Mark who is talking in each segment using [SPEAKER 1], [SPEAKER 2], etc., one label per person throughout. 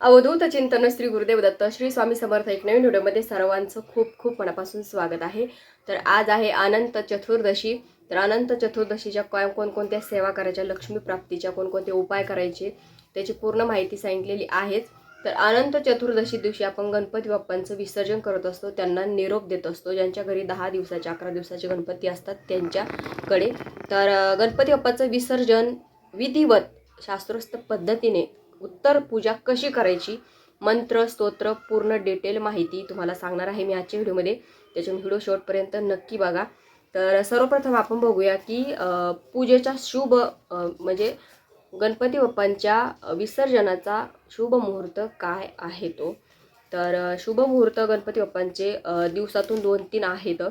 [SPEAKER 1] अवधूत चिंतन श्री गुरुदेव दत्त श्री स्वामी समर्थ एक नवीन व्हिडिओमध्ये सर्वांचं खूप खूप मनापासून स्वागत आहे. तर आज आहे अनंत चतुर्दशी. तर अनंत चतुर्दशीच्या काय कोणकोणत्या सेवा करायच्या लक्ष्मी प्राप्तीच्या कोणकोणते उपाय करायचे त्याची पूर्ण माहिती सांगितलेली आहेच तर अनंत चतुर्दशी दिवशी आपण गणपती बाप्पांचं विसर्जन करत असतो त्यांना निरोप देत असतो. ज्यांच्या घरी दहा दिवसाचे अकरा दिवसाचे गणपती असतात त्यांच्याकडे. तर गणपती बाप्पाचं विसर्जन विधिवत शास्त्रोक्त पद्धतीने उत्तर पूजा कशी करायची? मंत्र स्तोत्र पूर्ण डिटेल माहिती तुम्हाला सांगणार आहे मी आजच्या व्हिडिओमध्ये. त्याच्यामुळे व्हिडिओ शेवटपर्यंत नक्की बघा. तर सर्वप्रथम आपण बघूया की पूजेचा शुभ म्हणजे गणपती बाप्पांच्या विसर्जनाचा शुभ मुहूर्त काय आहे तो? तर शुभ मुहूर्त गणपती बाप्पांचे दिवसातून दोन तीन आहेत.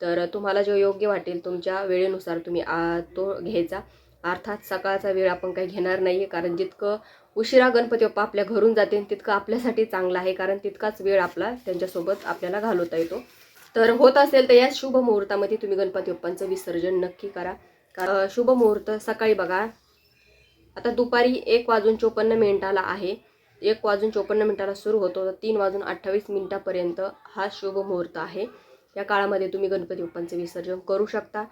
[SPEAKER 1] तर तुम्हाला जो योग्य वाटेल तुमच्या वेळेनुसार तुम्ही आ, तो घ्यायचा. अर्थात सकाळचा वेळ आपण काही घेणार नाही आहे कारण जितकं उशिरा गणपती बाप्पा आपल्या घरून जाते तितकं आपल्यासाठी चांगलं आहे कारण तितकाच वेळ आपला त्यांच्यासोबत आपल्याला घालवता येतो. तर होत असेल तर या शुभ मुहूर्तामध्ये तुम्ही गणपती बाप्पांचं विसर्जन नक्की करा. कारण शुभ मुहूर्त सकाळी बघा. आता दुपारी एक वाजून चोपन्न मिनिटाला आहे. एक वाजून चोपन्न मिनिटाला सुरू होतो. तर तीन वाजून अठ्ठावीस मिनिटापर्यंत हा शुभ मुहूर्त आहे. या काळामध्ये तुम्ही गणपती बाप्पांचं विसर्जन करू शकता.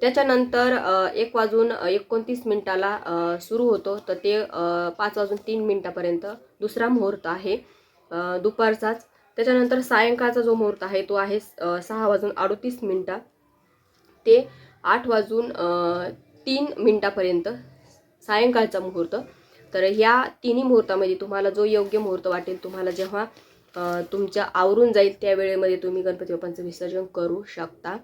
[SPEAKER 1] त्याच्यानंतर एक वाजून एकोणतीस मिनिटाला सुरू होतो. तर ते पाच वाजून तीन मिनिटापर्यंत दुसरा मुहूर्त आहे दुपारचाच. त्याच्यानंतर सायंकाळचा जो मुहूर्त आहे तो आहे सहा वाजून अडतीस मिनटा. ते आठ वाजून तीन मिनटापर्यंत सायंकाळचा मुहूर्त. तर ह्या तिन्ही मुहूर्तामध्ये तुम्हाला जो योग्य मुहूर्त वाटेल तुम्हाला जेव्हा तुमच्या आवरून जाईल त्या वेळेमध्ये तुम्ही गणपती बाप्पांचं विसर्जन करू शकता.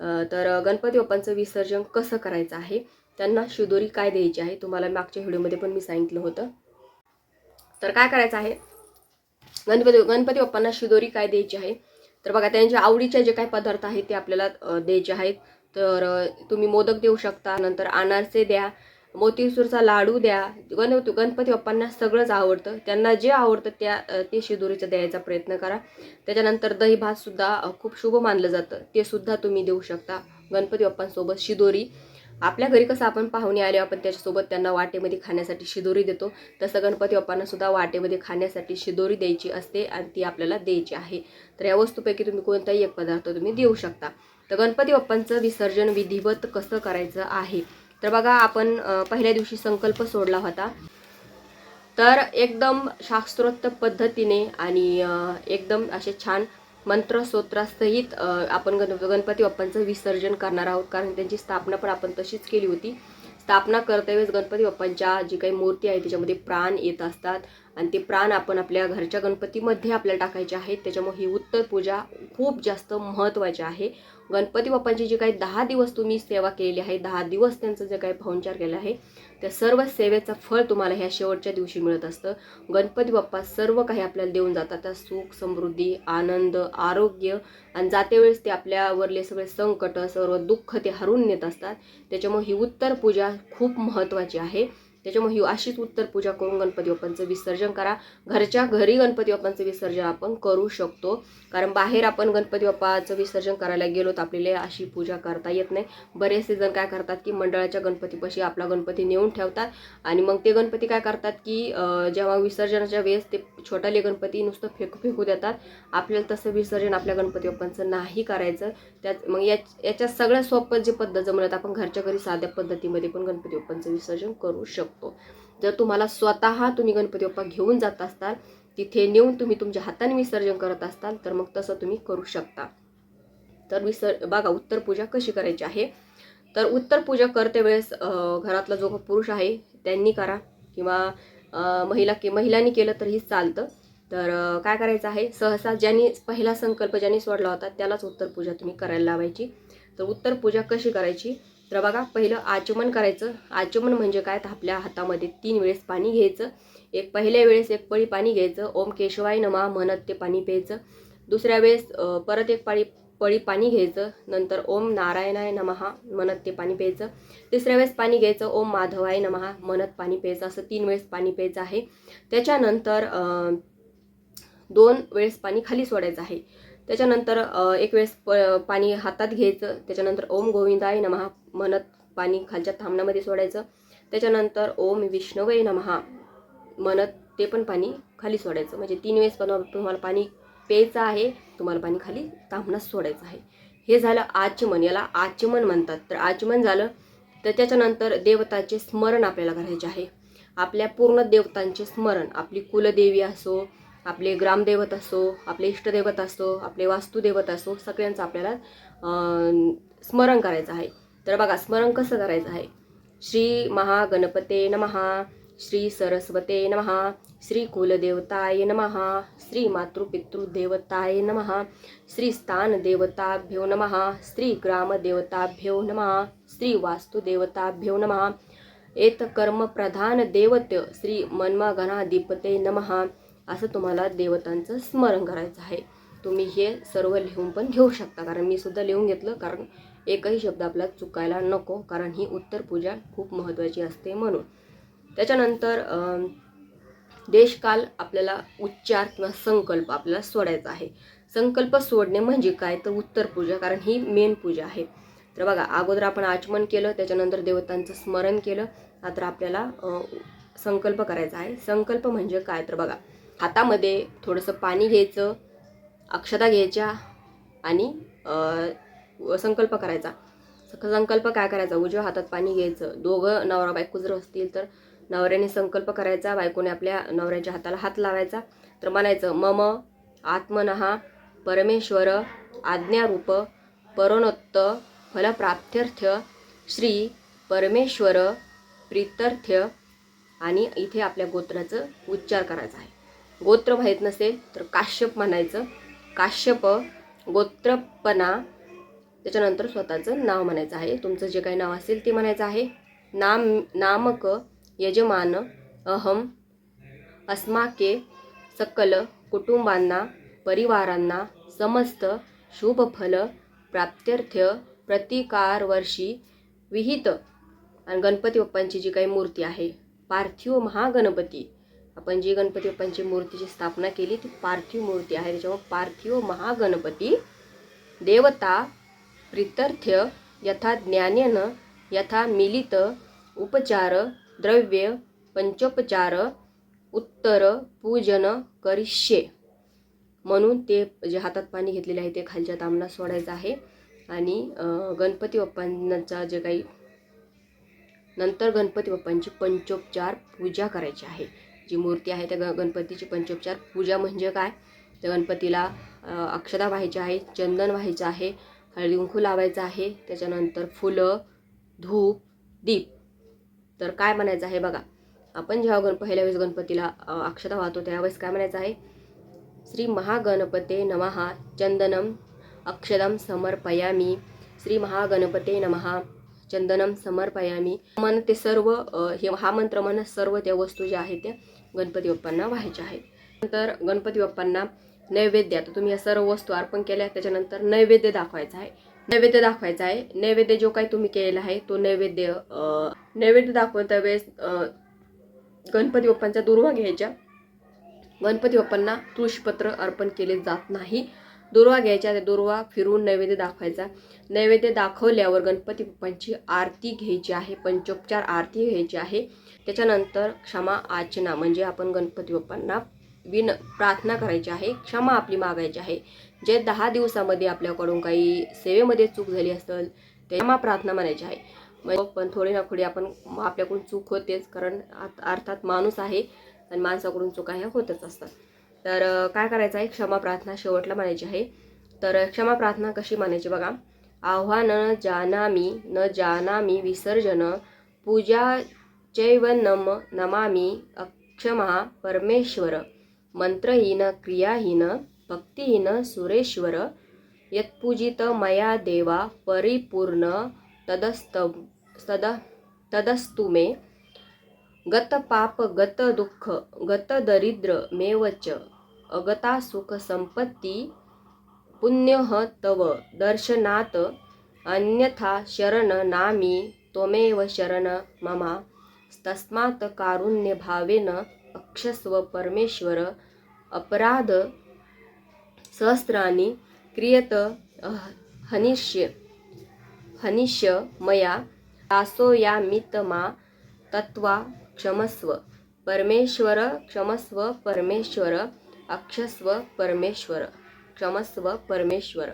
[SPEAKER 1] तर गणपती बाप्पांचं विसर्जन कसं करायचं आहे? त्यांना शिदोरी काय द्यायची आहे? तुम्हाला मागच्या व्हिडिओमध्ये पण मी सांगितलं होतं. तर काय करायचं आहे? गणपती गणपती बाप्पांना शिदोरी काय द्यायची आहे? तर बघा त्यांच्या आवडीचे जे काही पदार्थ आहेत ते आपल्याला द्यायचे आहेत. तर तुम्ही मोदक देऊ शकता. नंतर अनारसे द्या. मोतीसूरचा लाडू द्या गण गणपती बाप्पांना सगळंच आवडतं. त्यांना जे आवडतं त्या ते शिदोरीचं द्यायचा प्रयत्न करा. त्याच्यानंतर दही भात सुद्धा खूप शुभ मानलं जातं. ते सुद्धा तुम्ही देऊ शकता. गणपती बाप्पांसोबत शिदोरी. आपल्या घरी कसं आपण पाहुणे आले आपण त्याच्यासोबत त्यांना वाटेमध्ये खाण्यासाठी शिदोरी देतो. तसं गणपती बाप्पांना सुद्धा वाटेमध्ये खाण्यासाठी शिदोरी द्यायची असते आणि ती आपल्याला द्यायची आहे. तर या वस्तूपैकी तुम्ही कोणताही एक पदार्थ तुम्ही देऊ शकता. तर गणपती बाप्पांचं विसर्जन विधिवत कसं करायचं आहे? तर बघा आपण पहिल्या दिवशी संकल्प सोडला होता. तर एकदम शास्त्रोक्त पद्धतीने आणि एकदम असे छान मंत्रस्तोत्रासहित आपण गण गणपती बाप्पांचं विसर्जन करणार आहोत. कारण त्यांची स्थापना पण आपण तशीच केली होती. स्थापना करतेवेळेस गणपती बाप्पांच्या जी काही मूर्ती आहे त्याच्यामध्ये प्राण येत असतात. आणि ते प्राण आपण आपल्या घरच्या गणपतीमध्ये आपल्याला टाकायचे आहेत. त्याच्यामुळे ही उत्तर पूजा खूप जास्त महत्त्वाची आहे. गणपती बाप्पांची जी काही दहा दिवस तुम्ही सेवा केलेली आहे दहा दिवस त्यांचं जे काही पाहुणचार केलं आहे त्या सर्व सेवेचं फळ तुम्हाला ह्या शेवटच्या दिवशी मिळत असतं. गणपती बाप्पा सर्व काही आपल्याला देऊन जातात. त्या सुख समृद्धी आनंद आरोग्य आणि जातेवेळेस ते आपल्यावरले सगळे संकट सर्व दुःख ते हरून नेत असतात. त्याच्यामुळे ही उत्तर पूजा खूप महत्त्वाची आहे. त्याच्यामुळे ही अशीच उत्तर पूजा करून गणपती बाप्पांचं विसर्जन करा. घरच्या घरी गणपती बाप्पांचं विसर्जन आपण करू शकतो. कारण बाहेर आपण गणपती बाप्पाचं विसर्जन करायला गेलो तर आपल्याला अशी पूजा करता येत नाही. बरेचसे जण काय करतात की मंडळाच्या गणपतीपाशी आपला गणपती नेऊन ठेवतात. आणि मग ते गणपती काय करतात की जेव्हा विसर्जनाच्या वेळेस ते छोटाले गणपती नुसतं फेकू फेकू देतात. आपल्याला तसं विसर्जन आपल्या गणपती बाप्पांचं नाही करायचं. त्यात मग या याच्यात सगळ्या सोपं जे पद्धत जमलं आपण घरच्या घरी साध्या पद्धतीमध्ये पण गणपती बाप्पांचं विसर्जन करू शकतो. जर तुम्हाला स्वतः तुम्ही गणपती बाप्पा घेऊन जात असताल तिथे नेऊन तुम्ही तुमच्या हाताने विसर्जन करत असताल तर मग तसं तुम्ही करू शकता. तर विसर बघा उत्तर पूजा कशी करायची आहे? तर उत्तर पूजा करते वेळेस घरातला जो पुरुष आहे त्यांनी करा. किंवा महिला के महिलांनी केलं तरीही चालतं. तर काय करायचं आहे? सहसा ज्यांनी पहिला संकल्प ज्यांनी सोडला होता त्यालाच उत्तर पूजा तुम्ही करायला लावायची. तर उत्तर पूजा कशी करायची? तर बघा पहिलं आचमन करायचं. आचमन म्हणजे काय? तर आपल्या हातामध्ये तीन वेळेस पाणी घ्यायचं. एक पहिल्या वेळेस एक पळी पाणी घ्यायचं. ओम केशवाय नमा म्हणत ते पाणी प्यायचं. दुसऱ्या वेळेस परत एक पाळी पळी पाणी घ्यायचं. नंतर ओम नारायणाय नमहा म्हणत ते पाणी प्यायचं. तिसऱ्या वेळेस पाणी घ्यायचं. ओम माधवाय नमहा म्हणत पाणी प्यायचं. असं तीन वेळेस पाणी प्यायचं आहे. त्याच्यानंतर दोन वेळेस पाणी खाली सोडायचं आहे. त्याच्यानंतर एक वेळेस प पाणी हातात घ्यायचं. त्याच्यानंतर ओम गोविंदाय नमहा म्हणत पाणी खालच्या थांबण्यामध्ये सोडायचं. त्याच्यानंतर ओम विष्णवय नमहा म्हणत ते पण पाणी खाली सोडायचं. म्हणजे तीन वेळेस पण तुम्हाला पाणी प्यायचं आहे तुम्हाला पाणी खाली थांबण्यास सोडायचं आहे. हे झालं आचमन. याला आचमन म्हणतात. तर आचमन झालं. तर त्याच्यानंतर देवताचे स्मरण आपल्याला करायचे आहे. आपल्या पूर्ण देवतांचे स्मरण. आपली कुलदेवी असो आपले ग्रामदैवत असो आपले इष्टदैवत असो आपले वास्तुदेवत असो सगळ्यांचं आपल्याला स्मरण करायचं आहे. तर बघा स्मरण कसं करायचं आहे? श्री महागणपते नमहा श्री सरस्वते नमहा श्री कुलदेवताय नमहा श्री मातृपितृदेवताय नमहा श्री स्थानदेवताभ्यो नमहा श्री ग्रामदेवताभ्यो नमहा श्री वास्तुदेवताभ्यो नमः एत कर्म प्रधान देवत्य श्री मन्मगणाधिपते नमः असं तुम्हाला देवतांचं स्मरण करायचं आहे. तुम्ही हे सर्व लिहून पण घेऊ शकता. कारण मी सुद्धा लिहून घेतलं. कारण एकही शब्द आपला चुकायला नको. कारण ही उत्तर पूजा खूप महत्त्वाची असते म्हणून. त्याच्यानंतर देशकाल आपल्याला उच्चार किंवा संकल्प आपल्याला सोडायचा आहे. संकल्प सोडणे म्हणजे काय? तर उत्तर पूजा. कारण ही मेन पूजा आहे. तर बघा अगोदर आपण आचमन केलं. त्याच्यानंतर देवतांचं स्मरण केलं. आता आपल्याला संकल्प करायचा आहे. संकल्प म्हणजे काय? तर बघा हातामध्ये थोडंसं पाणी घ्यायचं अक्षता घ्यायच्या आणि संकल्प करायचा. संकल्प काय करायचा? उजव्या हातात पाणी घ्यायचं. दोघं नवरा बायको जर असतील तर नवऱ्याने संकल्प करायचा बायकोने आपल्या नवऱ्याच्या हाताला हात लावायचा. तर म्हणायचं मम आत्मनहा परमेश्वर आज्ञारूप परोनोत्त फलप्राप्त्यर्थ श्री परमेश्वर प्रित्यर्थ आणि इथे आपल्या गोत्राचं उच्चार करायचा आहे. गोत्र माहीत नसेल तर काश्यप म्हणायचं. काश्यप गोत्रपणा त्याच्यानंतर स्वतःचं नाव म्हणायचं आहे. तुमचं जे काही नाव असेल ते म्हणायचं आहे. नाम नामक यजमान अहम अस्माके सकल कुटुंबांना परिवारांना समस्त शुभफल प्राप्त्यर्थ प्रतिकार वर्षी विहित. आणि गणपती बाप्पांची जी काही मूर्ती आहे पार्थिव महागणपती. आपण जी गणपती बाप्पांची मूर्तीची स्थापना केली ती पार्थिव मूर्ती आहे. त्याच्यामुळे पार्थिव महागणपती देवता प्रीत्यर्थ यथा ज्ञानेन यथा मिलित उपचार द्रव्य पंचोपचार उत्तर पूजन करिष्ये. म्हणून ते जे हातात पाणी घेतलेले आहे ते खालच्या तांबणा सोडायचं आहे. आणि गणपती बाप्पांचा जे काही नंतर गणपती बाप्पांची पंचोपचार पूजा करायची आहे. जी मूर्ती आहे त्या ग गणपतीची पंचोपचार. पूजा म्हणजे काय? त्या गणपतीला अक्षदा अक्षता व्हायची आहे चंदन व्हायचं आहे हळदीकुंकू लावायचं आहे त्याच्यानंतर फुलं धूप दीप. तर काय म्हणायचं आहे बघा. आपण जेव्हा गण पहिल्या वेळेस गणपतीला अक्षता वाहतो त्यावेळेस काय म्हणायचं आहे? श्री महागणपते नमः चंदनम अक्षदम समर्पयामी. श्री महागणपते नमः. चंदनम समर्पयामी. मन ते सर्व हे हा मंत्र मन सर्व त्या वस्तू ज्या आहेत त्या गणपती बाप्पांना व्हायच्या आहेत. नंतर गणपती बाप्पांना नैवेद्य आता तुम्ही या सर्व वस्तू अर्पण केल्या त्याच्यानंतर नैवेद्य दाखवायचा आहे. नैवेद्य दाखवायचा आहे. नैवेद्य जो काही तुम्ही केलेला आहे तो नैवेद्य नैवेद्य दाखवता वेळेस गणपती बाप्पांचा दुर्वा घ्यायच्या. गणपती बाप्पांना तुळशीपत्र अर्पण केले जात नाही. दुर्वा घ्यायच्या त्या दुर्वा फिरून नैवेद्य दाखवायचा. नैवेद्य दाखवल्यावर गणपती बाप्पांची आरती घ्यायची आहे पंचोपचार आरती घ्यायची आहे. त्याच्यानंतर क्षमा आचना म्हणजे आपण गणपती बाप्पांना विन प्रार्थना करायची आहे क्षमा आपली मागायची आहे. जे दहा दिवसामध्ये आपल्याकडून काही सेवेमध्ये चूक झाली असेल ते क्षमा प्रार्थना म्हणायची आहे. पण थोडी ना थोडी आपण आपल्याकडून चूक होतेच कारण अर्थात माणूस आहे आणि माणसाकडून चुका ह्या होतच असतात. तर काय करायचं आहे? क्षमा प्रार्थना शेवटला म्हणायची आहे. तर क्षमा प्रार्थना कशी म्हणायची बघा? आव्हान न जानामी न जानामी विसर्जन पूजा चैव नम नमामी अक्षमा परमेश्वर मंत्रहीन क्रियाहीन भक्तिहीन सुरेश्वर यत्पूजित मया देवा परिपूर्ण तदस्त तद तदस्तु मे गत पाप गत दुःख गत दरिद्र मेवच। अगता सुख संपत्ती पुण्य तव। दर्शनात अन्यथा शरण नामी त्वमेव शरण ममा। तस्मात् कारुण्य भावेन अक्षस्व परमेश्वर अपराध सहस्राणि क्रियत हनिष्य हनिष्य मया दासोयामित तत्वा क्षमस्व। परमेश्वर क्षमस्व परमेश्वर अक्षस्व परमेश्वर क्षमस्व परमेश्वर.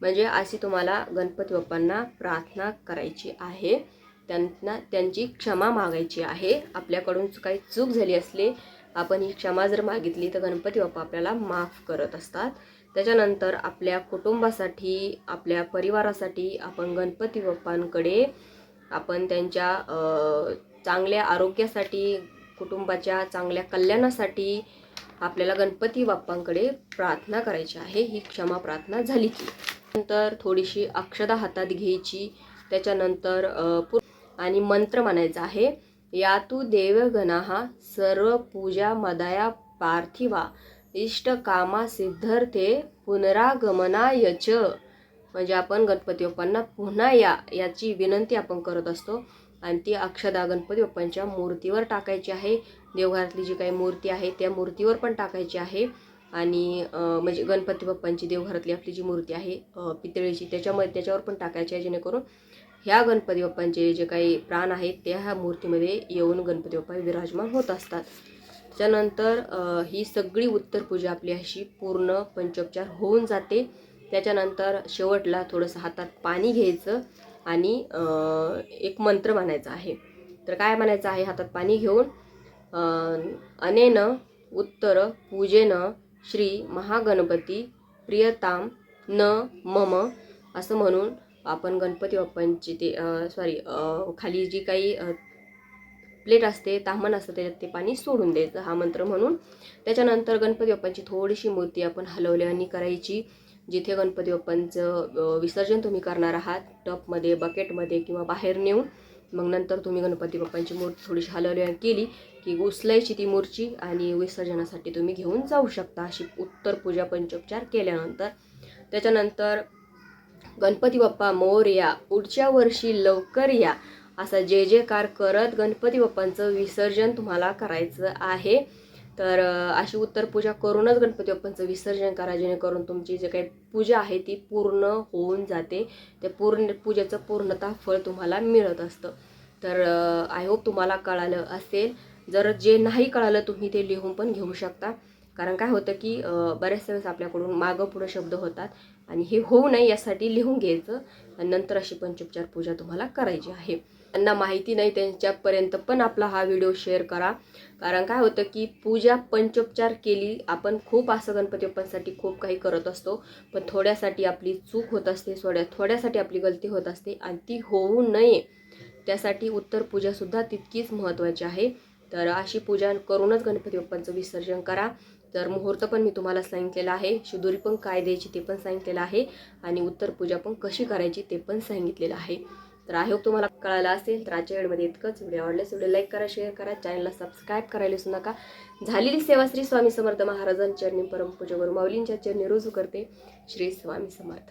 [SPEAKER 1] म्हणजे अशी तुम्हाला गणपती बाप्पांना प्रार्थना करायची आहे. त्यांना त्यांची क्षमा मागायची आहे. आपल्याकडून काही चूक झाली असली आपण ही क्षमा जर मागितली तर गणपती बाप्पा आपल्याला माफ करत असतात. त्याच्यानंतर आपल्या कुटुंबासाठी आपल्या परिवारासाठी आपण गणपती बाप्पांकडे आपण त्यांच्या चांगल्या आरोग्यासाठी कुटुंबाच्या चांगल्या कल्याणासाठी आपल्याला गणपती बाप्पांकडे प्रार्थना करायची आहे ही क्षमा प्रार्थना झाली की. नंतर थोडीशी अक्षदा हातात घ्यायची त्याच्यानंतर आणि मंत्र म्हणायचा आहे यातू देवगणा सर्व पूजा मदाया पार्थिवा इष्ट कामा सिद्धर्थे पुनरागमनाय च. म्हणजे आपण गणपती बाप्पांना पुन्हा या याची विनंती आपण करत असतो. आणि ती अक्षदा गणपती बाप्पांच्या मूर्तीवर टाकायची आहे. देवघरातली जी काही मूर्ती आहे त्या मूर्तीवर पण टाकायची आहे. आणि म्हणजे गणपती बाप्पांची देवघरातली आपली जी मूर्ती आहे पितळीची त्याच्यामध्ये त्याच्यावर पण टाकायची आहे जेणेकरून ह्या गणपती बाप्पांचे जे काही प्राण आहेत त्या ह्या मूर्तीमध्ये येऊन गणपती बाप्पा विराजमान होत असतात. त्याच्यानंतर ही सगळी उत्तर पूजा आपली अशी पूर्ण पंचोपचार होऊन जाते. त्याच्यानंतर शेवटला थोडंसं हातात पाणी घ्यायचं. आणि एक मंत्र म्हणायचा आहे. तर काय म्हणायचं आहे? हातात पाणी घेऊन अनेन उत्तर पूजेन श्री महागणपती प्रियताम न मम असं म्हणून आपण गणपती बाप्पांची ते सॉरी खाली जी काही प्लेट असते तामण असतं त्याच्यात ते पाणी सोडून द्यायचं हा मंत्र म्हणून. त्याच्यानंतर गणपती बाप्पांची थोडीशी मूर्ती आपण हलवल्याने करायची. जिथे गणपती बाप्पांचं विसर्जन तुम्ही करणार आहात टपमध्ये बकेटमध्ये किंवा बाहेर नेऊन मग नंतर तुम्ही गणपती बाप्पांची मूर्ती थोडीशी हलवल्याने केली की उचलायची ती मूर्ती आणि विसर्जनासाठी तुम्ही घेऊन जाऊ शकता अशी उत्तर पूजा पंचोपचार केल्यानंतर. त्याच्यानंतर गणपती बाप्पा मोरया पुढच्या वर्षी लवकर या असा जे जे कार करत गणपती बाप्पांचं विसर्जन तुम्हाला करायचं आहे. तर अशी उत्तर पूजा करूनच गणपती बाप्पांचं विसर्जन करा जेणेकरून तुमची जे काही पूजा आहे ती पूर्ण होऊन जाते. त्या पूर्ण पूजेचं पूर्णतः फळ तुम्हाला मिळत असतं. तर आय होप तुम्हाला कळालं असेल. जर जे नाही कळालं तुम्ही ते लिहून पण घेऊ शकता. कारण काय होतं की बऱ्याचशा वेळेस आपल्याकडून मागं पुढं शब्द होतात आणि हे होऊ नये यासाठी लिहून घ्यायचं. आणि नंतर अशी पंचोपचार पूजा तुम्हाला करायची आहे. त्यांना माहिती नाही त्यांच्यापर्यंत पण आपला हा व्हिडिओ शेअर करा. कारण काय होतं की पूजा पंचोपचार केली आपण खूप असं गणपती बाप्पांसाठी खूप काही करत असतो. पण थोड्यासाठी आपली चूक होत असते थोड्या थोड्यासाठी आपली गलती होत असते आणि ती होऊ नये. त्यासाठी उत्तर पूजासुद्धा तितकीच महत्त्वाची आहे. तर अशी पूजा करूनच गणपती बाप्पांचं विसर्जन करा. तर मुहूर्त पण मी तुम्हाला सांगितलेलं आहे. शिदुरी पण काय द्यायची ते पण सांगितलेलं आहे. आणि उत्तर पूजा पण कशी करायची ते पण सांगितलेलं आहे. तर आय होप तुम्हाला कळालं असेल तर आजच्या वेळेमध्ये इतकंच. व्हिडिओ आवडल्यास व्हिडिओ लाईक करा शेअर करा. चॅनलला सबस्क्राईब करायला विसरू नका. झालेली सेवा श्री स्वामी समर्थ महाराजांच्या चरणी परमपूजा गुरु माऊलींच्या चरणी रुजू करते. श्री स्वामी समर्थ.